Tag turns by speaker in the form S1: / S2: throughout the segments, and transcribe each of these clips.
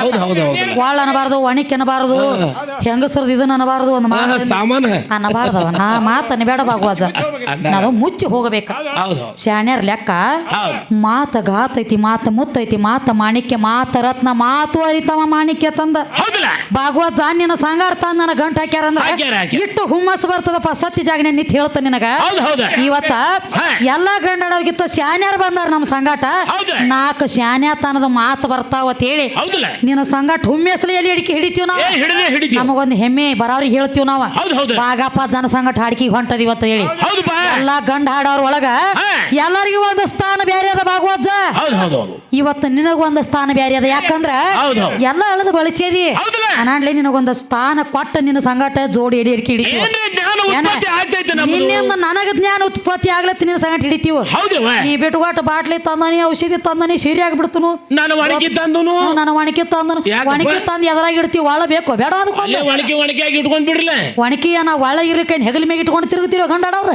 S1: ಹೌದು ಹೌದು ಹೌದು.
S2: ಅನ್ನಬಾರ್ದು ಒಣಿಕ್ ಅನ್ನಬಾರ್ದು ಹೆಂಗಸರದು ಇದನ್ನ ಅನ್ನಬಾರ್ದು ಒಂದು ಮಾತು
S1: ಸಾಮಾನ
S2: ಅನ್ನಬಾರ್ದವ ನಾ ಮಾತನ್ನ ಬೇಡ ಭಾಗವಾಜ ನಾವು ಮುಚ್ಚಿ ಹೋಗಬೇಕ. ಶಾಣ್ಯರ್ ಲೆಕ್ಕ ಮಾತ ಗಾತೈತಿ ಐತಿ ಮಾತ ಮುತ್ತೈತಿ ಮಾತ ಮಾಣಿಕ್ಯ ಮಾತ ರತ್ನ ಮಾತು ಅರಿತವ ಮಾಣಿಕ್ಯ ತಂದ.
S1: ಭಾಗವಾಜ
S2: ಭಾಗವತ್ ಜಾನ್ಯನ ಸಂಗಾರ ತಂದ ನನ್ನ ಗಂಟು ಹಾಕ್ಯಾರ ಅಂದ್ರೆ. ಇಟ್ಟು ಹುಮ್ಮಸ್ ಬರ್ತದಪ್ಪ ಸತ್ಯ ಜಾಗನೆ ನಿಂತ ಹೇಳ್ತ ನಿನಗ. ಇವತ್ತ. ಎಲ್ಲಾ ಗಂಡಡವ್ರಿಗಿತ್ತ ಶಾನ್ಯಾರ ಬಂದಾರ ನಮ್ಮ ಸಂಗಾಟ. ನಾಲ್ಕು ಶಾನ್ಯ ತನದ ಮಾತು ಬರ್ತಾವ ಅಂತ ಹೇಳಿ ನಿನ್ನ ಸಂಗಾಟ ಹುಮ್ಮೆಸ್ಲಿ ಎಲ್ಲಿ ಹಿಡಿಕೆ ಹಿಡಿತೀವಿ ನಾವು? ನಮಗೊಂದು ಹೆಮ್ಮೆ ಬರೋರಿಗೆ ಹೇಳ್ತೀವಿ ನಾವು.
S1: ಹೌದು ಹೌದು.
S2: ಬಾಗಪ್ಪ ಜನ ಸಂಗಟ ಹಾಡ್ಕಿ ಹೊಂಟದ ಇವತ್ತು ಹೇಳಿ.
S1: ಹೌದು ಬಾ.
S2: ಎಲ್ಲಾ ಗಂಡ ಹಾಡೋರ್ ಒಳಗ ಎಲ್ಲರಿಗೂ ಒಂದು ಸ್ಥಾನ ಬೇರೆ ಅದ ಭಾಗವಜ್ಜ
S1: ಹೌದು ಹೌದು ಹೌದು.
S2: ಇವತ್ತು ನಿನಗೊಂದು ಸ್ಥಾನ ಬೇರೆ ಅದ ಯಾಕಂದ್ರ
S1: ಹೌದು, ಹೌದು.
S2: ಎಲ್ಲ ಅಳದ ಬಳಚೇದಿ.
S1: ಹೌದಲ್ಲ?
S2: ಅನಾಡ್ಲಿ ನಿನಗೊಂದು ಸ್ಥಾನ ಕೊಟ್ಟ ನಿನ್ನ ಸಂಗಟ ಜೋಡಿ ಎಡಿ ಇರ್ಕಿ ಹಿಡಿತೀವಿ.
S1: ಏನ್ರಿ ಜ್ಞಾನ ಉತ್ಪತ್ತಿ ಆಗ್ತೈತೆ ನಮ್ಮದು
S2: ನಿನ್ನಿಂದ ನನಗ ಜ್ಞಾನ ಉತ್ಪತ್ತಿ ಆಗ್ಲತ್ತ ನಿನ್ನ ಸಂಗಟ ಹಿಡಿತೀವಿ.
S1: ಹೌದವ
S2: ನೀ ಬಿಟ್ಟುಕೊಟ್ಟು ಬಾಟ್ಲಿ ತಂದನಿ ಔಷಧಿ ತಂದನಿ ಸೀರೆ ಆಗ್ಬಿಡ್ತನು.
S1: ನಾನು ಒಣಗಿ ತಂದನು.
S2: ನಾನು ಒಣಕಿ ತಂದನು.
S1: ಯಾಕಪ್ಪ?
S2: ಒಣಕಿ ತಂದು ಎದರಾಗ ಇಡ್ತೀವಿ. ಒಳ ಬೇಕು? ಬೇಡ ಅದಕ್ಕೆ
S1: ಒಣಗಿ ಒಣಗಿ ಆಗಿ ಇಟ್ಕೊಂಡ್ ಬಿಡ್ರಲ್ಲ.
S2: ಒಣಕಿ ನಾ ಒಳ ಇರಕ್ಕೆ ಹೆಗಲ ಮೇಲೆ ಇಟ್ಕೊಂಡು ತಿರುಗುತ್ತಿರೋ ಗಂಡಾಡವ್ರ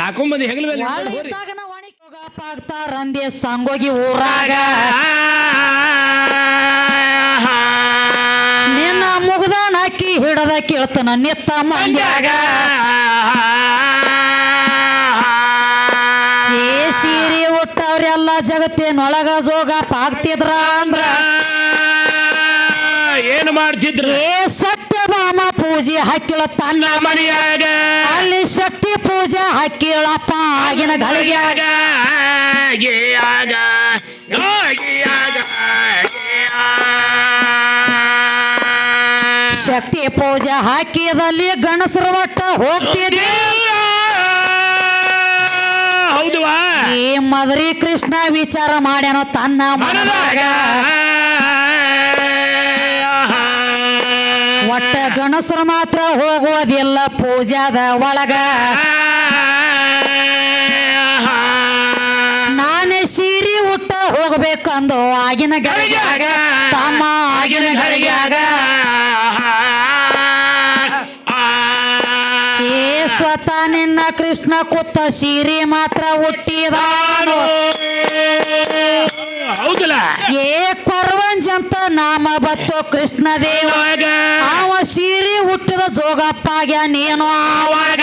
S1: ನಾಲ್ಕು ಮಂದಿ ಹೆಗಲ ಮೇಲೆ
S2: ಒಳ
S1: ಹೋಗ್ರಿ.
S2: ಇದ್ದಾಗ ನಾ ಒಣಗಿ ಹೋಗಪ್ಪ ಆಗ್ತಾರಂದೆ ಸಂಗೋಗಿ ಊರಾಗ. ನಿನ್ನ ಮುಗ್ದಾನ ಅಕ್ಕಿ ಹಿಡದ ಕೇಳ್ತಾನ ನಿತ್ತ ಮಂದ್ಯಾಗ. ಏ ಸೀರೆ ಹುಟ್ಟವ್ರೆಲ್ಲ ಜಗತ್ತೇನೊಳಗ ಜೋಗ ಪಾಕ್ತಿದ್ರ ಅಂದ್ರ
S1: ಏನು ಮಾಡ್ತಿದ್ರ?
S2: ಏ ಸತ್ಯಭಾಮ ಪೂಜೆ ಹಕ್ಕಿಳ ತನ್ನ
S1: ಮನೆಯಾಗ.
S2: ಅಲ್ಲಿ ಶಕ್ತಿ ಪೂಜೆ ಹಾಕಿಳಪ್ಪ ಆಗಿನ ಗಳಿಗೆಯಾಗ
S1: ಗೆಯಾಗ ಗೆಯಾಗ
S2: ಶಕ್ತಿ ಪೂಜೆ ಹಾಕಿದಲ್ಲಿ ಗಣಸರ ಒಟ್ಟ
S1: ಹೋಗ್ತಿದೆ
S2: ಈ ಮದರಿ ಕೃಷ್ಣ ವಿಚಾರ ಮಾಡ್ಯಾನೋ ತನ್ನ ಮನದಾಗ. ಒಟ್ಟ ಗಣಸರು ಮಾತ್ರ ಹೋಗುವುದಿಲ್ಲ ಪೂಜಾದ ಒಳಗ. ನಾನೇ ಸೀರೆ ಉಟ್ಟ ಹೋಗ್ಬೇಕಂದು ಆಗಿನ ಗಳಿಗೆಯಾಗ ತಮ್ಮ ಆಗಿನ ಗಳಿಗೆಯಾಗ ಏ ಸ್ವತಃ ನಿನ್ನ ಕೃಷ್ಣ ಕುತ್ತ ಸೀರಿ ಮಾತ್ರ ಹುಟ್ಟಿದಾನು
S1: ಹೌದಲ್ಲ?
S2: ಏ ನಾಮ ಬತ್ತು ಕೃಷ್ಣ ದೇವ. ಅವ ಸೀರೆ ಹುಟ್ಟಿದ ಜೋಗಪ್ಪಾಗ್ಯ ನೀನು ಆವಾಗ.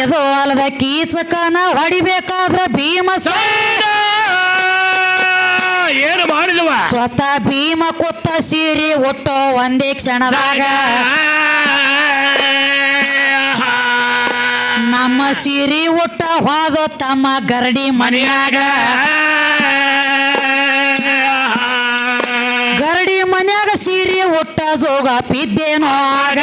S2: ಇದು ಅಲ್ಲದ ಕೀಚಕನ ಹೊಡಿಬೇಕಾದ್ರ ಭೀಮ
S1: ಏನು ಮಾಡಿದವ?
S2: ಸ್ವತಃ ಭೀಮ ಕುತ್ತ ಸೀರೆ ಹುಟ್ಟೋ ಒಂದೇ ಕ್ಷಣದಾಗ. ನಮ್ಮ ಸಿರಿ ಊಟ ಹೋದೋ ತಮ್ಮ ಗರಡಿ ಮನೆಯಾಗ. ಗರಡಿ ಮನ್ಯಾಗ ಸೀರೆ ಊಟ ಜೋಗ ಪಿದ್ದೇನೋ ಆಗ.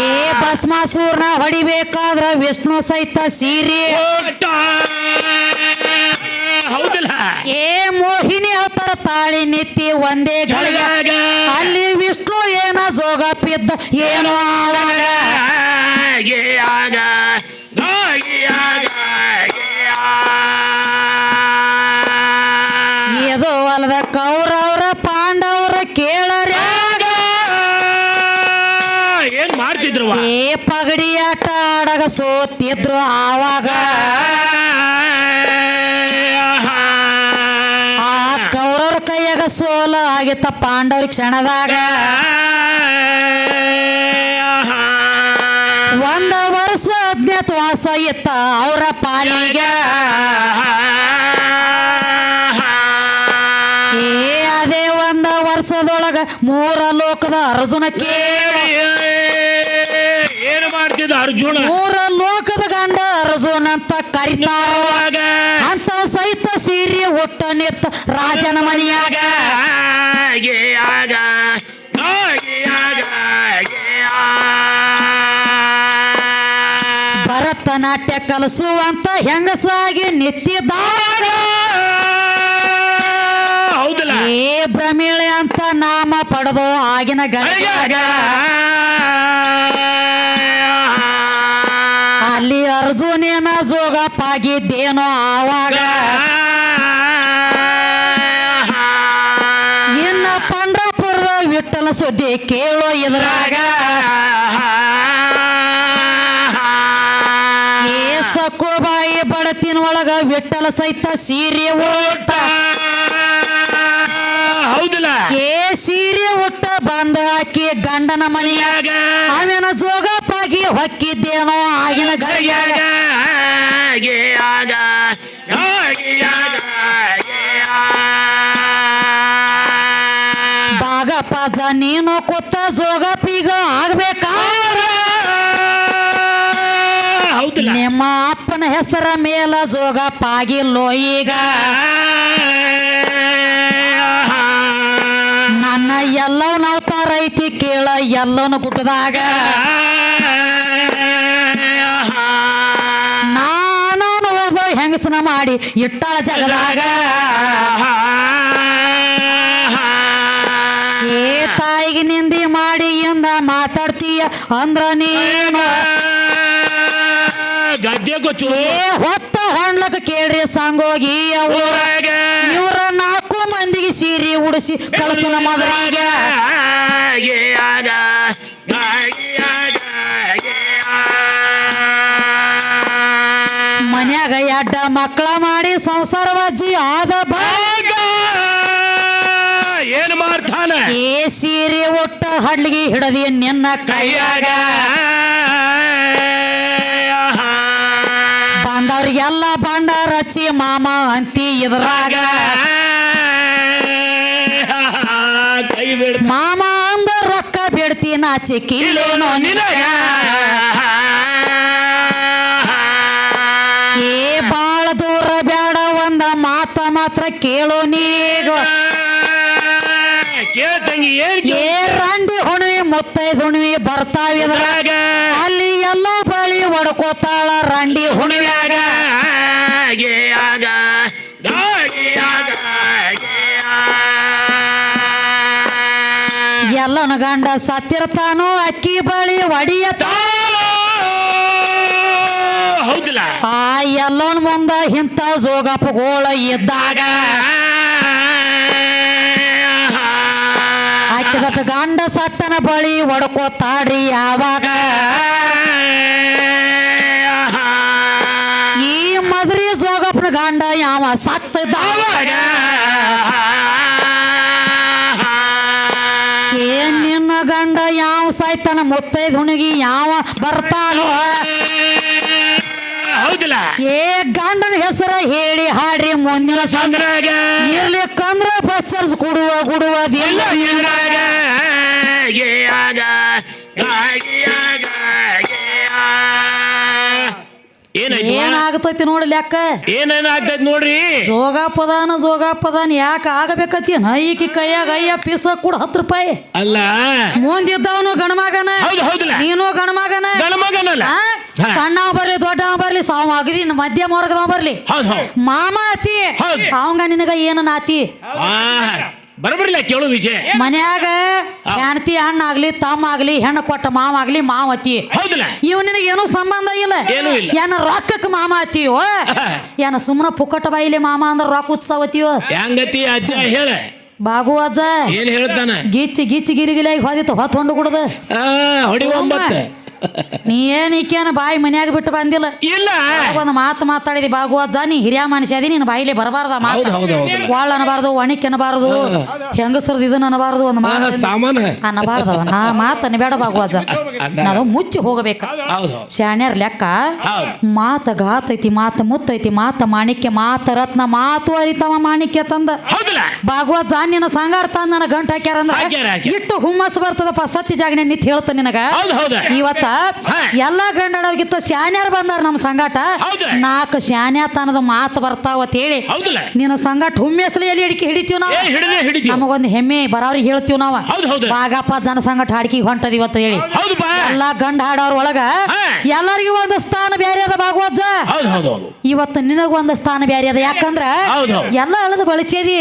S2: ಏ ಭಸ್ಮಾಸೂರ್ನ ಹೊಡಿಬೇಕಾದ್ರ ವಿಷ್ಣು ಸಹಿತ ಸೀರೆ.
S1: ಹೌದಲ್ಲ.
S2: ಏ ಮೋಹಿನಿ ಹತ್ತರ ತಾಳಿ ನಿತ್ತಿ ಒಂದೇ ಗಳಿಗೆ. ಅಲ್ಲಿ ವಿಷ್ಣು ಏನ ಜೋಗ ಪಿದ್ದ ಏನೋ
S1: ಗೆಯಾಗ
S2: ಇದು ಅಲ್ಲದ ಕೌರವ್ರ ಪಾಂಡವ್ರ ಕೇಳರ
S1: ಏನ್ ಮಾಡ್ತಿದ್ರು
S2: ಏ ಪಗಡಿ ಆಟ ಆಡಗ ಸೋತಿದ್ರು ಆವಾಗ. ಆ ಕೌರವ್ರ ಕೈಯಾಗ ಸೋಲ ಆಗಿತ್ತ ಪಾಂಡವ್ರ ಕ್ಷಣದಾಗ. ಒಂದ ವರ್ಷ ಅಜ್ಞಾತವಾಸ ಇತ್ತ ಅವರ ಪಾಲಿಗ. ಏ ಅದೇ ಒಂದ ವರ್ಷದೊಳಗ ಮೂರ ಲೋಕದ ಅರ್ಜುನ ಕೇಳಿ.
S1: ಏನು ಮಾಡ್ತಿದ್ದ ಅರ್ಜುನ?
S2: ಮೂರ ಲೋಕದ ಗಂಡ ಅರ್ಜುನ ಅಂತ
S1: ಕರಿತಾರವಾಗ
S2: ಅಂತ ಸಹಿತ ಸೀರೆ ಹುಟ್ಟ ನಿತ್ತ ರಾಜನ ಮನೆಯಾಗ.
S1: ಗೆಯಾಗ
S2: ಭರತನಾಟ್ಯ ಕಲಿಸುವಂತ ಹೆಂಗಸಾಗಿ ನಿಂತಿದ್ದಾಗ ಏ ಭ್ರಮಿಳೆ ಅಂತ ನಾಮ ಪಡೆದು ಆಗಿನ ಗಣಗ ಅಲ್ಲಿ ಅರ್ಜುನೇನ ಜೋಗಪ್ಪಾಗಿದ್ದೇನೋ ಆವಾಗ. ಇನ್ನ ಪಂಡ್ರಪುರದ ವಿಠಲ ಸುದ್ದಿ ಕೇಳೋ ಇದ್ರಾಗ. ಒಳಗ ವಿಠಲ ಸಹಿತ ಸೀರೆ ಊಟ
S1: ಹೌದಿಲ್ಲ.
S2: ಏ ಸೀರೆ ಒಟ್ಟ ಬಂದ ಆಕಿ ಗಂಡನ ಮನೆಯಾಗ. ಅವನ ಜೋಗಪ್ಪಾಗಿ ಹೊಕ್ಕಿದ್ದೇನೋ ಆಗಿನ ಗಡಿಯಾಗ
S1: ಯಾಗ ಯಾಗ ಯಾಗ ಯಾಗ
S2: ಬಾಗಪ್ಪಾಜ ನೀನು ಕೂತ ಜೋಗಪ್ಪಿಗ ಆಗ್ಬೇಕಾ ನಿಮ್ಮ ಅಪ್ಪನ ಹೆಸರ ಮೇಲ ಜೋಗ ಪಾಗಿಲ್ಲೋ ಈಗ ನನ್ನ ಎಲ್ಲವನ್ನ ಅವತಾರ ಐತಿ ಕೇಳ ಎಲ್ಲವನ್ನ ಗುಡ್ಡದಾಗ. ನಾನು ಹೋಗೋ ಹೆಂಗಸನ ಮಾಡಿ ಇಟ್ಟಾಳ ಜಗದಾಗ. ಏ ತಾಯಿಗೆ ನಿಂದಿ ಮಾಡಿ ಎಂದ ಮಾತಾಡ್ತೀಯ ಅಂದ್ರ ನೀನು
S1: ಕೊಚ್ಚು
S2: ಏ ಹೊತ್ತ ಹೊಣ್ಲಕ್ ಕೇಳ್ರಿ ಸಾಂಗ್ ಹೋಗಿ
S1: ಊರಾಗ.
S2: ಇವ್ರ ನಾಲ್ಕು ಮಂದಿಗೆ ಸೀರೆ ಉಡಿಸಿ ಕಳಸು
S1: ಯಾಗ
S2: ಮನ್ಯಾಗ ಎಡ್ಡ ಮಕ್ಕಳ ಮಾಡಿ ಸಂಸಾರ ವಜ್ಜಿ ಆದ ಭಾಗ
S1: ಏನ್ ಮಾಡ್ತಾನ?
S2: ಏ ಸೀರೆ ಒಟ್ಟ ಹಡ್ಲಿಗೆ ಹಿಡದಿ ನಿನ್ನ ಕೈಯಾಗ. ಬಂದವ್ರಿಗೆಲ್ಲ ಭಂಡಾರ ಹಚ್ಚಿ ಮಾಮ ಅಂತಿ ಇದ್ರಾಗ
S1: ಕೈ ಬಿಡ
S2: ಮಾಮ ಅಂದ ರೊಕ್ಕ ಬಿಡ್ತಿ ನಾಚಿಕಿಲ್ಲೇನೋ ನಿನಗ. ಏ ಬಾಳ ದೂರ ಬೇಡ ಒಂದ ಮಾತ ಮಾತ್ರ ಕೇಳೋ ನೀಗ.
S1: ಕೇಳ್ತಂಗಿ ಏನ್
S2: ಏ ರಂಡಿ ಹುಣ್ವಿ ಮುತ್ತೈದ್ ಹುಣ್ವಿ ಬರ್ತಾವಿದ್ರಾಗ ಅಲ್ಲಿ ಎಲ್ಲ ಬಳಿ ಒಡ್ಕೋತಾಳ ರಂಡಿ
S1: ಗಾಳಿಯಾಗ
S2: ಎಲ್ಲನ ಗಂಡ ಸತ್ತಿರ್ತಾನೋ ಅಕ್ಕಿ ಬಳಿ ಒಡಿಯತ
S1: ಹೌದಿಲ್ಲ.
S2: ಆ ಎಲ್ಲೋನ್ ಮುಂದ ಇಂಥ ಜೋಗಪ್ಪಗೋಳ ಇದ್ದಾಗ ಆಕಿದಟ ಗಂಡ ಸತ್ತನ ಬಳಿ ಒಡ್ಕೋತಾಡ್ರಿ ಯಾವಾಗ ಈ ಮದ್ರಿ ಗಂಡ ಯಾವ ಸತ್ತದಾಗ ಏನ್ ನಿನ್ನ ಗಂಡ ಯಾವ ಸಾಯ್ತಾನ ಮುತ್ತೈದ ಹುಣಗಿ ಯಾವ ಬರ್ತಾನೋ?
S1: ಹೌದಿಲ್ಲ.
S2: ಏ ಗಂಡನ ಹೆಸರ ಹೇಳಿ ಹಾಡ್ರಿ ಮುಂದಿನ ಸಂದ್ರ
S1: ಇರ್ಲಿ
S2: ಕಂದ್ರ ಬಸ್ ಚಾರ್ಜ್ ಕೊಡುವ ಕೊಡುವುದಿಲ್ಲ
S1: ಎಲ್ಲ ಏನಾಯ್ತು
S2: ಏನಾಗತೈತಿ ಯಾಕ? ಏನೇನ
S1: ಆಗ್ತೈತಿ ನೋಡ್ರಿ?
S2: ಜೋಗಾಪದಾನ ಜೋಗಾಪದಾನ ಯಾಕೆ ಆಗಬೇಕತ್ತೀನ? ಈಕಿ ಕೈಯಾಗ ಅಯ್ಯ ಪೀಸ ಕೂಡ ಹತ್ತು ರೂಪಾಯಿ.
S1: ಅಲ್ಲ.
S2: ಮುಂದಿದ್ದವನು ಗಣಮಗನ
S1: ಹೌದು ಹೌದಿಲ್ಲ.
S2: ನೀನು ಗಣಮಗನ
S1: ಗಣಮಗನಲ್ಲ
S2: ಸಣ್ಣ ಬರ್ಲಿ ದೊಡ್ಡ ಬರ್ಲಿ ಸಾವು ಅಗದಿ ಮಧ್ಯಮ ವರ್ಗದವ ಬರ್ಲಿ. ಮಾಮ ಅತಿ. ಅವಂಗ ನಿನಗ ಏನ ನಾತಿ?
S1: ಬರಬರ್ಲ ಕೇಳು ವಿಜಯ.
S2: ಮನ್ಯಾಗ ಹೆಣ್ತಿ ಹಣ್ಣ ಆಗ್ಲಿ ತಮ್ಮ ಆಗ್ಲಿ ಹೆಣ್ಣು ಕೊಟ್ಟ ಮಾವ ಆಗ್ಲಿ ಮಾವತಿ
S1: ಹೌದಿಲ್ಲ.
S2: ಇವ್ ನಿನಗೆ ಏನೂ ಸಂಬಂಧ ಇಲ್ಲ.
S1: ಏನೂ ಇಲ್ಲ.
S2: ಏನ ರೊಕ್ಕಕ್ಕೆ ಮಾಮ ಅತ್ತೀವೋ ಏನ ಸುಮ್ಮನ ಪುಕ್ಕಟ ಬಾಯಿಲಿ ಮಾಮ ಅಂದ್ರ ರೊಕ್ಕ ಉತ್ಸವತಿಯೋ
S1: ಹೆಂಗತಿ ಅಜ್ಜ ಹೇಳ.
S2: ಬಾಗು ಅಜ್ಜ.
S1: ಏನ್ ಹೇಳ್ತಾನ?
S2: ಗಿಚ್ಚಿ ಗಿಚ್ಚಿ ಗಿರಿಗಿಲಾಗಿ ಹೊದಿತ್ತು ಹೊತ್ತು ಹೊಂಡು ಕುಡ್ದು.
S1: ಆ ಹೊಡಿ ಒಂಬತ್ತು.
S2: ನೀ ಏನ್ ಈಕೇನ ಬಾಯಿ ಮನ್ಯಾಗ ಬಿಟ್ಟು ಬಂದಿಲ್ಲ?
S1: ಇಲ್ಲ.
S2: ಒಂದು ಮಾತು ಮಾತಾಡಿದಿ ಬಾಗು ಅಜ್ಜ ನೀ ಹಿರಿಯ ಮನುಷ್ಯ ಅದಿ ನಿನ್ನ ಬಾಯಿಲೆ ಬರಬಾರ್ದ ಮಾತು.
S1: ಹೌದು ಹೌದು ಹೌದು.
S2: ಒಳ್ಳ ಅನ್ನಬಾರ್ದು ಒಣಕ್ ಅನ್ನಬಾರ್ದು ಹೆಂಗಸರ್ದು ಇದನ್ನ ಅನ್ನಬಾರ್ದು ಒಂದು ಮಾತು
S1: ಸಾಮಾನ
S2: ಅನ್ನಬಾರ್ದವ ನಾ ಮಾತು ಬೇಡ ಬಾಗು ಅಜ್ಜ ನಾವು ಮುಚ್ಚಿ ಹೋಗಬೇಕ.
S1: ಹೌದು
S2: ಶಾಣ್ಯರ್ ಲೆಕ್ಕ
S1: ಹೌದು.
S2: ಮಾತ ಗಾತೈತಿ ಮಾತ ಮುತ್ತೈತಿ ಮಾತ ಮಾಣಿಕ್ಯ ಮಾತ ರತ್ನ ಮಾತು ಅರಿತವ ಮಾಣಿಕ್ಯ ತಂದ.
S1: ಹೌದಿಲ್ಲ.
S2: ಭಾಗವತ ಜಾನಿನ ಸಂಗಾರ ತಂದ ನನ್ನ ಗಂಟ ಹಾಕ್ಯಾರ ಅಂದ್ರ
S1: ಹಾಕ್ಯಾರ.
S2: ಇಟ್ಟು ಹುಮ್ಮಸ್ ಬರ್ತದಪ್ಪ ಸತ್ಯ ಜಾಗನೆ ನಿಂತ ಹೇಳ್ತ ನಿನಗ.
S1: ಹೌದು ಹೌದು.
S2: ಇವತ್ತ
S1: ಹಾ.
S2: ಎಲ್ಲಾ ಗಂಡಡವ್ರಿಗಿತ್ತ ಶಾನ್ಯಾರ ಬಂದಾರ ನಮ್ಮ ಸಂಗಾಟ. ನಾಲ್ಕು ಶಾನ್ಯಾತನದ ಮಾತು ಬರ್ತಾವ ಅಂತ ಹೇಳಿ. ನಿನ್ನ ಸಂಗಾಟ ಹುಮ್ಮೆಸಲಿ ಎಲ್ಲಿ ಹಿಡಿಕೆ ಹಿಡಿತೀವಿ ನಾವು? ನಮಗೊಂದು ಹೆಮ್ಮೆ ಬರೋರಿಗೆ ಹೇಳ್ತೀವಿ ನಾವು. ಬಾಗಪ್ಪ ಜನ ಸಂಗಟ ಹಾಡಿಕೆ ಹೊಂಟದ ಇವತ್ತು ಹೇಳಿ. ಎಲ್ಲಾ ಗಂಡ ಹಾಡೋರ್ ಒಳಗ ಎಲ್ಲರಿಗೂ ಒಂದು ಸ್ಥಾನ ಬೇರೆ ಅದ ಭಾಗವಜ್ಜ ಇವತ್ತು ನಿನಗೊಂದು ಸ್ಥಾನ ಬೇರೆ ಅದ ಯಾಕಂದ್ರ. ಎಲ್ಲ ಅಳದ ಬಳಚೇದಿ?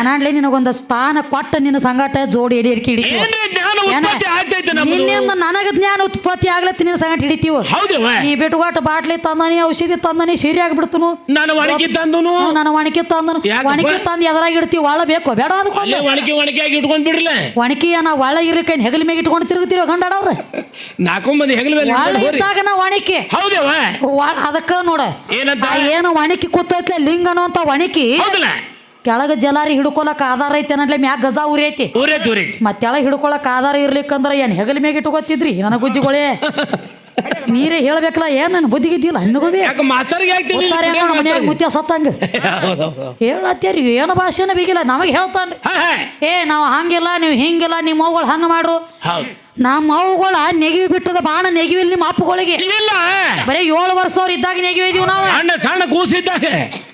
S2: ಅನಾಡ್ಲೆ ನಿನಗೊಂದು ಸ್ಥಾನ ಕೊಟ್ಟ ನಿನ್ನ ಸಂಗಾಟ ಜೋಡಿ ಎಡಿ ಹಿಡಿಕೆ ಹಿಡಿತೀವಿ. ನಿನ್ನಿಂದ ನನಗ ಜ್ಞಾನ ಉತ್ಪತ್ತಿ ವಾಂತಿ ಆಗ್ಲತ್ತಿ ನಿನ್ನ ಸಂಗಟ ಹಿಡಿತೀವ.
S1: ಹೌದವ
S2: ನೀ ಬಿಟ್ಟುಗೊಟ್ಟು ಬಾಟ್ಲಿ ತಂದಾನಿ ಔಷಧಿ ತಂದಾನಿ ಸಿರಿ ಆಗ್ಬಿಡ್ತನು
S1: ನಾನು ಒಣಗಿ ತಂದನು?
S2: ನಾನು ಒಣಗಿ ತಂದನು.
S1: ಯಾಕಪ್ಪ?
S2: ಒಣಗಿ ತಂದು ಎದರಾಗ ಇಡ್ತೀವಿ ಒಳ ಬೇಕು ಬೇಡ ಅದು
S1: ಅಲ್ಲೇ ಒಣಗಿ ಒಣಗಿ ಆಗಿ ಇಟ್ಕೊಂಡ್ ಬಿಡ್ರಲ್ಲ.
S2: ಒಣಗಿ ನಾ ಒಳ ಇರ್ಲಿಕ್ಕೆ ಹೆಗಲ ಮೇಲೆ ಇಟ್ಕೊಂಡು ತಿರುಗುತ್ತೀವಿ ಗಂಡಾಡವ್ರೆ
S1: ನಾಲ್ಕು ಮಂದಿ ಹೆಗಲ ಮೇಲೆ
S2: ಒಳ
S1: ಇಟ್ಕೊಂಡ್ ಹೋರಿ.
S2: ಇದ್ದಾಗ ನಾ ಒಣಕಿ
S1: ಹೌದವ
S2: ಅದಕ್ಕ ನೋಡ.
S1: ಏನಂತ?
S2: ಆ ಏನು ಒಣಕಿ ಕೂತೈತ್ಲೆ ಲಿಂಗ ಅನ್ನೋಂತ ಒಣಕಿ
S1: ಹೌದಲ್ಲ?
S2: ಕೆಳಗ ಜಲಾರಿ ಹಿಡ್ಕೊಳಕ್ ಆಧಾರ ಐತೆ ಅನ್ನಟ್ಲೆ ಮ್ಯಾಗ ಗಜಾ ಉರಿ ಐತಿ.
S1: ಊರೈತಿ ಊರೈತಿ
S2: ಮತ್ತೆ ಕೆಳಗೆ ಹಿಡ್ಕೊಳಕ್ ಆಧಾರ ಇರ್ಲಿಕ್ಕಂದ್ರ ಏನ್ ಹೆಗಲ ಮ್ಯಾಗ ಇಟ್ಕೊತಿದ್ರಿ ನನ್ನ ಗುಜ್ಜಿಗಳೇ. ನೀರೇ ಹೇಳ್ಬೇಕಲ್ಲ ಏನ್ ನನ್ನ ಬುದ್ಧಿ ಇದ್ದಿಲ್ಲ? ಹಣ್ಣುಗೋಬಿ
S1: ಯಾಕೆ ಮಾಸ್ತರ್ಗೆ
S2: ನೋಡ ಮುತ್ಯ ಸತ್ತಂಗ? ಹೇಳತ್ತೀರಿ ಏನು ಭಾಷೆನ ಬಿಗಿಲ್ಲ. ನಮಗೆ ಹೇಳ್ತಾನೆ. ಏ ನಾವು ಹಂಗಿಲ್ಲ ನೀವು ಹಿಂಗಿಲ್ಲ ನಿಮ್ಮ ಅವುಗಳು ಹಂಗ ಮಾಡ್ರು.
S1: ಹೌದು.
S2: ನಮ್ಮ ಮವುಗಳ ನೆಗಿವಿ ಬಿಟ್ಟದ ಬಾಣ ನೆಗಿವಿಲ್ಲ ನಿಮ್ಮ ಅಪ್ಪಗಳಿಗೆ.
S1: ಇಲ್ಲ
S2: ಬರೀ ಏಳು ವರ್ಷ ಅವ್ರು ಇದ್ದಾಗ ನೆಗಿವಿ ಇದೀವಿ ನಾವು.
S1: ಸಣ್ಣ ಸಣ್ಣ ಕೂಸಿದ್ದಾಗ.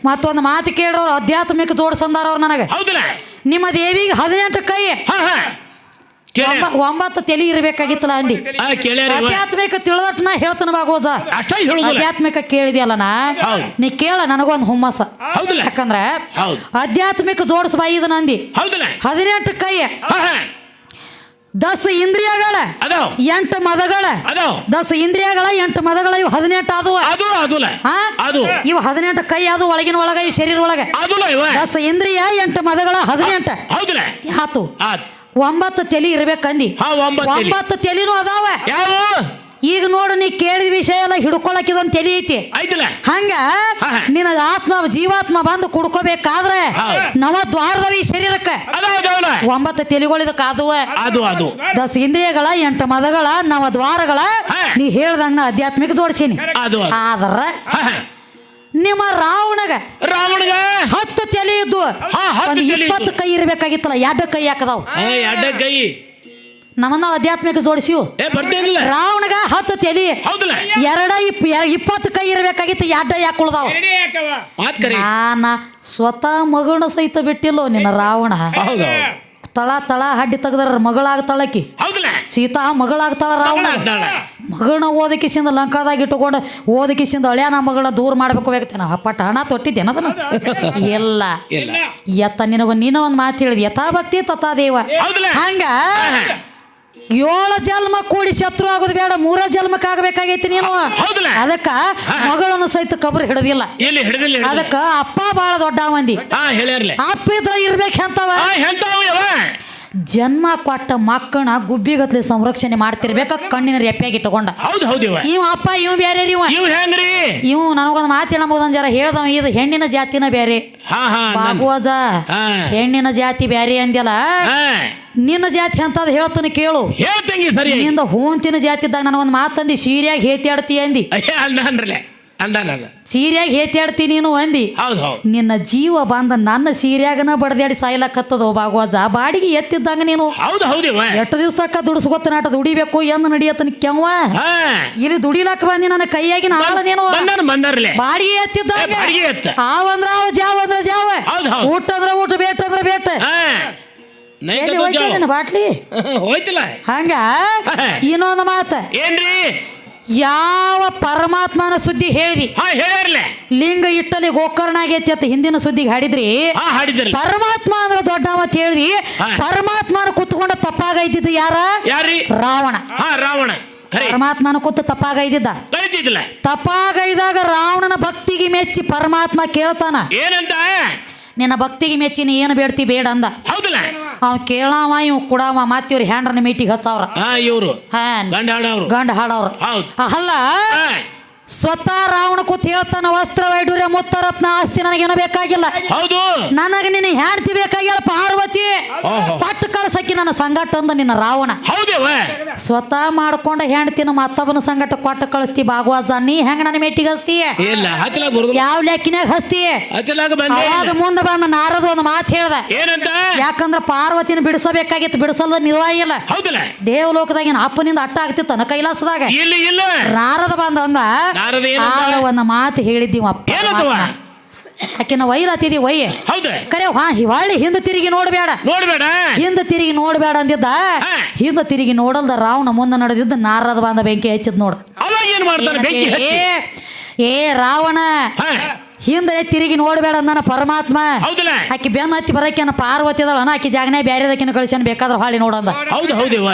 S2: ಮತ್ತೊಂದು ಮಾತು ಕೇಳೋರು ಆಧ್ಯಾತ್ಮಿಕ ಜೋಡಿಸಂದಾರವ್ರು ನನಗೆ.
S1: ಹೌದಲ್ಲ?
S2: ನಿಮ್ಮ ದೇವಿಗೆ ಹದಿನೆಂಟು ಕೈ. ಒಂಬ- ಒಂಬತ್ತು ತಲೆ ಇರ್ಬೇಕಾಗಿತ್ತಲ್ಲ ಅಂದಿ.
S1: ಆ, ಕೇಳ್ಯಾರ ಇವ.
S2: ಆಧ್ಯಾತ್ಮಿಕ ತಿಳಿದಟ್ ನಾ ಹೇಳ್ತಾನ ಬಾಗೋಜ
S1: ಅಷ್ಟ ಹೇಳುದಿಲ್ಲ.
S2: ಆಧ್ಯಾತ್ಮಿಕ ಕೇಳಿದ್ಯಲ್ಲ ನಾ?
S1: ಹೌದು.
S2: ನೀ ಕೇಳ ನನಗೊಂದು ಹುಮ್ಮಸ.
S1: ಹೌದಲ್ಲ?
S2: ಯಾಕಂದ್ರೆ
S1: ಹೌದು.
S2: ಆಧ್ಯಾತ್ಮಿಕ ಜೋಡಿಸ್ಬಾಯಿದ ನಂದಿ
S1: ಹೌದಲ್ಲ?
S2: ಹದಿನೆಂಟು ಕೈ. ದಸ ಇಂದ್ರಿಯಗಳ
S1: ಅದಾವ
S2: ಎಂಟು ಮದಗಳ.
S1: ಅದಾವ
S2: ದಸ ಇಂದ್ರಿಯಗಳ ಎಂಟು ಮದಗಳ ಇವು ಹದಿನೆಂಟು ಆದವು.
S1: ಅದು ಅದುಲ್ಲ
S2: ಹಾ?
S1: ಅದು.
S2: ಇವು ಹದಿನೆಂಟು ಕೈ ಅದು ಒಳಗಿನ ಒಳಗ ಇವು ಶರೀರ ಒಳಗೆ.
S1: ಅದುಲ್ಲ ಇವ.
S2: ದಸ ಇಂದ್ರಿಯ ಎಂಟು ಮದಗಳ ಹದಿನೆಂಟು.
S1: ಹೌದಲ್ಲ
S2: ಆತು ಒಂಬತ್ತು ತಲಿ ಇರ್ಬೇಕಂದಿ.
S1: ಹಾ ಒಂಬತ್ತು ತಲಿ.
S2: ಒಂಬತ್ತು ತೆಲಿನೂ ಅದಾವ.
S1: ಯಾವ?
S2: ಈಗ ನೋಡು ನೀ ಕೇಳಿದ ವಿಷಯ ಎಲ್ಲ ಹಿಡ್ಕೊಳಕಿದೊಂದು ತಲೆ ಐತಿ. ಹಂಗ
S1: ನಿನಗ
S2: ನಿನ್ನ ಆತ್ಮ ಜೀವಾತ್ಮ ಬಂದು ಕುಡ್ಕೋಬೇಕಾದ್ರೆ. ನವ ದ್ವಾರದವ ಈ ಶರೀರಕ್ಕೆ. ಒಂಬತ್ತು ತೆಲಿಗಳಿದಕ್ಕೆ ಕಾದುವ
S1: ಅದು ಅದು.
S2: ದಸ ಇಂದ್ರಿಯಗಳ ಎಂಟು ಮದಗಳ ನವ ದ್ವಾರಗಳ ನೀ ಹೇಳ್ದಂಗ ಆಧ್ಯಾತ್ಮಿಕ ಜೋಡಿಸೀನಿ.
S1: ಅದು.
S2: ಆದ್ರ. ನಿಮ್ಮ ರಾವಣಗ
S1: ರಾವಣಗ?
S2: ಹತ್ತು ತಲೆ ಇದ್ದು. ಇಪ್ಪತ್ತು ಕೈ ಇರ್ಬೇಕಾಗಿತ್ತಲ್ಲ ಎರಡು ಕೈ ಹಾಕದಾವ್
S1: ಆ, ಕೈ.
S2: ನಮ್ಮನ್ನ ಆಧ್ಯಾತ್ಮಿಕ ಜೋಡಿಸಿವು
S1: ಏ ಬರ್ತೇನಿಲ್ಲ
S2: ರಾವಣಗ ಹತ್ತು ತೆಲಿ.
S1: ಹೌದಲ್ಲ.
S2: ಎರಡ ಇಪ್ ಇಪ್ಪತ್ತು ಕೈ ಇರಬೇಕಾಗಿತ್ತು ಎರಡ ಯಾಕೆ ಉಳ್ದಾವ?
S1: ಮಾತ್ ಕರಿ.
S2: ನಾನ ಸ್ವತಃ ಮಗುನ ಸಹಿತ ಬಿಟ್ಟಿಲ್ಲೋ ನಿನ್ನ ರಾವಣ.
S1: ಹೌದು.
S2: ತಳ ತಳ ಹಡ್ಡಿ ತೆಗೆದ್ರ ಮಗಳಾಗ್ತಾಳಕಿ
S1: ಹೌದಲ್ಲ.
S2: ಸೀತಾ ಮಗಳಾಗ್ತಾಳ ರಾವಣ.
S1: ಮಗಳಾಗ್ತಾಳ.
S2: ಮಗಳನ್ನ ಓದಕಿಸಿಂದ ಲಂಕಾದಾಗ ಇಟ್ಟುಕೊಂಡು ಓದಕಿಸಿಂದ ಅಳ್ಯಾನ ಮಗಳ ದೂರ ಮಾಡ್ಬೇಕು ಬೇಕತ್ತೆ ನಾವು ಪಟ್ಟ ಹಣ ತೊಟ್ಟಿದ್ದೇನ ಅದನ್ನ? ಇಲ್ಲ.
S1: ಇಲ್ಲ.
S2: ಎತ್ತ ನಿನಗ ನೀನ ಒಂದು ಮಾತು ಹೇಳಿದ್. ಯಥಾ ಭಕ್ತಿ ತಥಾ ದೇವ
S1: ಹೌದಲ್ಲ
S2: ಹಂಗ ಏಳು ಜನ್ಮ ಕೂಡಿ ಶತ್ರು ಆಗೋದು ಬೇಡ ಮೂರ ಜನ್ಮಕ್ಕೆ ಆಗಬೇಕಾಗೈತಿ ನೀನು.
S1: ಹೌದಲ್ಲ
S2: ಅದಕ್ಕ ಮಗಳನ್ನು ಸಹಿತ ಕಬರ್ ಹಿಡದಿಲ್ಲ.
S1: ಎಲ್ಲಿ ಹಿಡಿದಿಲ್ಲ ಹಿಡಿದಿಲ್ಲ.
S2: ಅದಕ್ಕ ಅಪ್ಪ ಬಾಳ ದೊಡ್ಡ ಮಂದಿ.
S1: ಹಾ ಹೇಳ್ಯಾರ್ಲೆ.
S2: ಅಪ್ಪ ಇದ್ರ ಇರ್ಬೇಕು ಅಂತಾವ
S1: ಹಾ
S2: ಜನ್ಮ ಕೊಟ್ಟ ಮಕ್ಕಳನ್ನ ಗುಬ್ಬಿಗತ್ಲೆ ಸಂರಕ್ಷಣೆ ಮಾಡ್ತಿರ್ಬೇಕ? ಕಣ್ಣಿನ ರೆಪ್ಪಿಯಾಗಿ ಇಟ್ಟುಕೊಂಡ.
S1: ಹೌದು ಹೌದು ಇವ.
S2: ಇವ ಅಪ್ಪ ಇವ ಬೇರೆ ಇವ.
S1: ಇವ್ ಹೆಂಗ್ರಿ?
S2: ಇವ್ ನನಗೊಂದು ಮಾತು ಹೇಳಬಹುದೊಂದ್ ಜರ ಹೇಳ್ದವ ಇದು ಹೆಣ್ಣಿನ ಜಾತಿನ ಬೇರೆ.
S1: ಹಾ ಹಾ ನನ್-
S2: ಬಾಗುವಜ
S1: ಹಾ.
S2: ಹೆಣ್ಣಿನ ಜಾತಿ ಬ್ಯಾರೆ ಅಂದ್ಯಲ್ಲ?
S1: ಹಾ.
S2: ನಿನ್ನ ಜಾತಿ ಅಂತದ್ ಹೇಳ್ತಾನೆ ಕೇಳು.
S1: ಹೇಳ್ತಂಗಿ ಸರಿ.
S2: ನಿಂದ ಹೂಂತಿನ ಜಾತಿದ್ದಾಗ ನನಗೊಂದು ಮಾತಂದಿ ಸೀರಿಯಾಗಿ ಹೇತಿ ಆಡ್ತೀಯ ಅಂದಿ.
S1: ಅಯ್ಯ ಅನ್ರಲೆ ಅಂದ ನಾನು
S2: ಸೀರ್ಯಾಗ ಹೇತ್ಯಾಡ್ತಿ ನೀನು ಅಂದಿ.
S1: ಹೌದು ಹೌದು.
S2: ನಿನ್ನ ಜೀವ ಬಂದ ನನ್ನ ಸೀರ್ಯಾಗನ ಬಡದಾಡಿ ಸಾಯ್ಲಕತ್ತದೋ ಭಾಗವಾಜ ಬಾಡಿಗೆ ಎತ್ತಿದ್ದಂಗ ನೀನು.
S1: ಹೌದು ಹೌದು
S2: ಎಷ್ಟು ದಿವ್ಸಕ್ಕ ದುಡಿಸ್ಕೊತ ನಾಟ ದುಡಿಬೇಕು ಎಂದು ನಡಿಯತ್ತನ ಕೆವ್ವ? ಇಲ್ಲಿ ದುಡಿಲಾಕ ಬಂದಿ ನನ್ನ ಕೈಯಾಗಿನ ಆಳ ನೀನು. ಬಾಡಿಗೆ ಎತ್ತಿದ್ದಾಗ. ಆವಂದ್ರ ಅವ ಜಾವ ಅಂದ್ರ ಜಾವ. ಊಟ ಅಂದ್ರ ಊಟ ಬೇಟ ಅಂದ್ರ ಬೇಟ. ಬಾಟ್ಲಿ?
S1: ಹೋಯ್ತಿಲ್ಲ.
S2: ಹಂಗ? ಇನ್ನೊಂದು ಮಾತ.
S1: ಏನ್ರಿ?
S2: ಯಾವ ಪರಮಾತ್ಮನ ಸುದ್ದಿ ಹೇಳಿದಿ?
S1: ಹಾ
S2: ಲಿಂಗ ಇಟ್ಟಲ್ಲಿ ಗೋಕರ್ಣ ಆಗೈತಿ ಅಂತ ಹಿಂದಿನ ಸುದ್ದಿಗೆ ಹಾಡಿದ್ರಿ.
S1: ಹಾ
S2: ಪರಮಾತ್ಮ ಅಂದ್ರೆ ದೊಡ್ಡವ ಅಂತ ಹೇಳಿದಿ. ಪರಮಾತ್ಮನ ಕುತ್ಕೊಂಡ ತಪ್ಪಾಗೈತಿದ್ದ ಯಾರ? ರಾವಣ.
S1: ಹಾ ರಾವಣ. ಖರೆ
S2: ಪರಮಾತ್ಮನ ಕೂತು ತಪ್ಪಾಗೈದಿದ್ದ? ತಪ್ಪಾಗೈದಾಗ ರಾವಣನ ಭಕ್ತಿಗೆ ಮೆಚ್ಚಿ ಪರಮಾತ್ಮ ಕೇಳ್ತಾನ.
S1: ಏನಂತ
S2: ನಿನ್ನ ಭಕ್ತಿಗೆ ಮೆಚ್ಚಿ ನೀ ಏನು ಬೇಡ್ತಿ ಬೇಡ ಅಂದ.
S1: ಹೌದಲ್ಲ?
S2: ಅವ ಕೇಳಾವ ಇವ್ ಕುಡಾವ ಮತ್ತೆ ಇವ್ರ ಹ್ಯಾಂಡ್ರ ಮೀಟಿಗೆ ಹಚ್ಚವ್ರ.
S1: ಇವರು ಇವ್ರು.
S2: ಹಾ
S1: ಗಂಡ ಹಾಡವ್ರು.
S2: ಗಂಡ ಹಾಡವ್ರ.
S1: ಹೌದು.
S2: ಅಲ್ಲ ಸ್ವತಃ ರಾವಣ ಕೂತ್ ಹೇಳ್ತಾನ ವಸ್ತ್ರ ವೈಡೂರ್ಯ ಮುತ್ತರತ್ನ ಆಸ್ತಿ ನನಗೇನು ಬೇಕಾಗಿಲ್ಲ.
S1: ಹೌದು.
S2: ನನಗೆ ನಿನ್ನ ಹೆಂಡತಿ ಬೇಕಾಗಿಲ್ಲ ಪಾರ್ವತಿ.
S1: ಓಹೋ.
S2: ನನ್ನ ಸಂಗಟ ಅಂದ ನಿನ್ನ ರಾವಣ.
S1: ಹೌದೇವ?
S2: ಸ್ವತಃ ಮಾಡ್ಕೊಂಡ ಹೆಂಡತಿನ ಮತ್ತೊಬ್ಬನ ಸಂಗಟ ಕೊಟ್ಟು ಕಳಿಸ್ತಿ ಭಾಗವಾಜ ನೀ ಹೆಂಗ ನನ್ನ ಮೆಟ್ಟಿಗೆ ಹಚ್ತಿ
S1: ಇಲ್ಲ ಹಚ್ಚಲಾಗ ಬರುದಿಲ್ಲ.
S2: ಯಾವ ಲೆಕ್ಕಿನಾಗ ಹಸ್ತಿ?
S1: ಹಚ್ಚಲಾಗ ಬಂದೆ.
S2: ಅವಾಗ ಮುಂದೆ ಬಂದ ನಾರದ ಒಂದು ಮಾತು ಹೇಳ್ದ.
S1: ಏನಂತ?
S2: ಯಾಕಂದ್ರ ಪಾರ್ವತಿನ ಬಿಡಿಸಬೇಕಾಗಿತ್ತು ಬಿಡಿಸಲ್ಲ ನಿರ್ವಾಹ ಇಲ್ಲ.
S1: ಹೌದಲ್ಲ.
S2: ದೇವಲೋಕದಾಗಿನ ಅಪ್ಪನಿಂದ ಅಟ್ಟ ಆಗ್ತಿತ್ತನ ಕೈಲಾಸದಾಗ.
S1: ಇಲ್ಲ ಇಲ್ಲ.
S2: ನಾರದ ಬಂದ ಅಂದ ಒಂದು ಮಾತು ಹೇಳಿದ್ದೀವ ಆಕಿನ ಹೌದು ಒಯ್ಯ
S1: ಹೌದು?
S2: ಕರೆ ಹಾ ಹೊಳ್ಳಿ ಹಿಂದೆ ತಿರುಗಿ ನೋಡಬೇಡ.
S1: ನೋಡ್ಬೇಡ?
S2: ಹಿಂದ ತಿರುಗಿ ನೋಡಬೇಡ ಅಂದಿದ್ದ.
S1: ಹಿಂದ
S2: ಹಿಂದೆ ತಿರುಗಿ ನೋಡಲ್ದ ರಾವಣ ಮುಂದೆ ನಡೆದಿದ್ದ ನಾರದ ಬಂದ ಬೆಂಕಿ ಹಚ್ಚಿದ್ ನೋಡು. ಏ ರಾವಣ ಹಿಂದೆ ತಿರುಗಿ ನೋಡಬೇಡ ನನ್ನ ಪರಮಾತ್ಮ. ಆಕಿ ಬೆನ್ನ ಹತ್ತಿ ಬರಕ್ಕೆ ಪಾರ್ವತಿ ಅದಳ ಆಕಿ ಜಾಗನೇ ಬ್ಯಾರೆದಕ್ಕಿನ ಕಳಿಸ್ಯಾನ ಬೇಕಾದ್ರೆ ಹಾಳಿ ನೋಡಂದ.
S1: ಹೌದು ಹೌದೇವ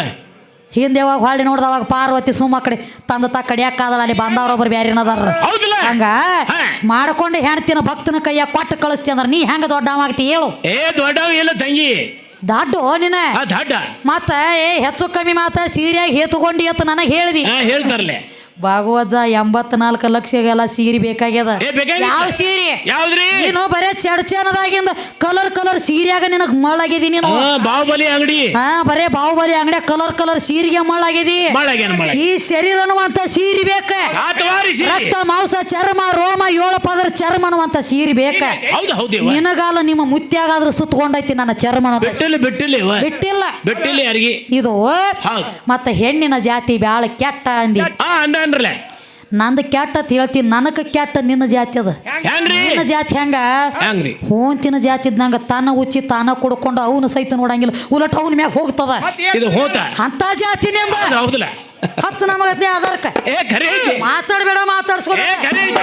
S2: ಹಿಂದೆ ಯಾವಾಗ ಹೊಳ್ಳಿ ನೋಡ್ದವಾಗ ಪಾರ್ವತಿ ಸುಮ್ಮ ಕಡೆ ತಂದ ತ ಕಡಿಯಾಕಾದಲ್ಲ ಅಲ್ಲಿ ಬಂದವ್ರೊಬ್ರು
S1: ಬ್ಯಾರಿನದಾರ
S2: ಹಂಗ. ಮಾಡ್ಕೊಂಡು ಹೆಣ್ತಿನ ಭಕ್ತನ ಕೈಯ ಕೊಟ್ಟು ಕಳಿಸ್ತಿ ಅಂದ್ರೆ ನೀ ಹೆಂಗ ದೊಡ್ಡವಾಗ್ತಿ ಹೇಳು.
S1: ಏ ದೊಡ್ಡವ ಇಲ್ಲ ತಂಗಿ.
S2: ದಡ್ಡು
S1: ನಿನ್ನ? ದಡ್ಡ.
S2: ಮತ್ತ ಏ ಹೆಚ್ಚು ಕಮ್ಮಿ ಮಾತ ಸೀರಿಯಾಗಿ ಹೇತುಕೊಂಡಿ ಅಂತ ನನಗೆ ಹೇಳಿದಿ.
S1: ಹಾ
S2: ಭಾಗವತ ಎಂಬತ್ನಾಲ್ಕು ಲಕ್ಷಗೆಲ್ಲ ಸೀರೆ ಬೇಕಾಗ್ಯದ? ಯಾವ ಸೀರೆ?
S1: ಯಾವ್ದ್ರಿ?
S2: ನೀನು ಬರೇ ಚಡ್ಚನದಾಗಿಂದ ಕಲರ್ ಕಲರ್ ಸೀರೆಯಾಗ ನಿನಗ್ ಮಳ್ಳಾಗಿದಿ ನೀನು.
S1: ಬಾಹುಬಲಿ ಅಂಗಡಿ.
S2: ಹಾ ಬರೇ ಬಾಹುಬಲಿ ಅಂಗಡಿ ಕಲರ್ ಕಲರ್ ಸೀರೆಗೆ ಮಳ್ಳಾಗಿದಿ ಈ ಶರೀರ ಅನ್ನುವಂತ ಸೀರೆ ಬೇಕ. ರಕ್ತ ಮಾಂಸ ಚರ್ಮ ರೋಮ ಏಳು ಪದರ ಚರ್ಮ ಅನ್ನುವಂತ ಸೀರೆ ಬೇಕ. ನಿನಗಾಲ ನಿಮ್ಮ ಮುತ್ಯಾಗಾದ್ರೂ ಸುತ್ತಕೊಂಡೈತಿ ನನ್ನ ಚರ್ಮ.
S1: ಬಿಟ್ಟಿಲ್ಲ ಬಿಟ್ಟಿಲ್ಲ
S2: ಇದು
S1: ಮತ್ತೆ
S2: ಮತ್ತ ಹೆಣ್ಣಿನ ಜಾತಿ ಬ್ಯಾಳ ಕೆಟ್ಟ ಅಂದಿ
S1: ಅಂದ ಅನ್ರಲೆ
S2: ನಂದು ಕೆಟ್ಟ ಅಂತ ಹೇಳ್ತೀನಿ. ನನಗ ಕೆಟ್ಟ ನಿನ್ನ ಜಾತಿ ಅದ.
S1: ಹೆಂಗ್ರಿ
S2: ನಿನ್ನ ಜಾತಿ ಹೆಂಗ?
S1: ಹೆಂಗ್ರಿ?
S2: ಹೋಂತಿನ ಜಾತಿ ಇದ್ದಂಗ ತಾನ ಉಚ್ಚಿ ತಾನ ಕುಡ್ಕೊಂಡು ಅವನು ಸಹಿತ ನೋಡಂಗಿಲ್ಲ. ಉಲಟ ಅವನ ಮ್ಯಾಗ ಹೋಗ್ತದ.
S1: ಇದು ಹೋತ?
S2: ಅಂತ ಜಾತಿನಿಂದ
S1: ಹೌದು ಹೌದಲ್ಲ?
S2: ಹತ್ತು ನಮಗತ್ತೆ ಆಧಾರಕ್ಕ.
S1: ಏ ಖರೆ ಐತಿ.
S2: ಮಾತಾಡ್ಬೇಡ ಮಾತಾಡ್ಸ್ಕೊ
S1: ಏ ಖರೆ ಐತಿ.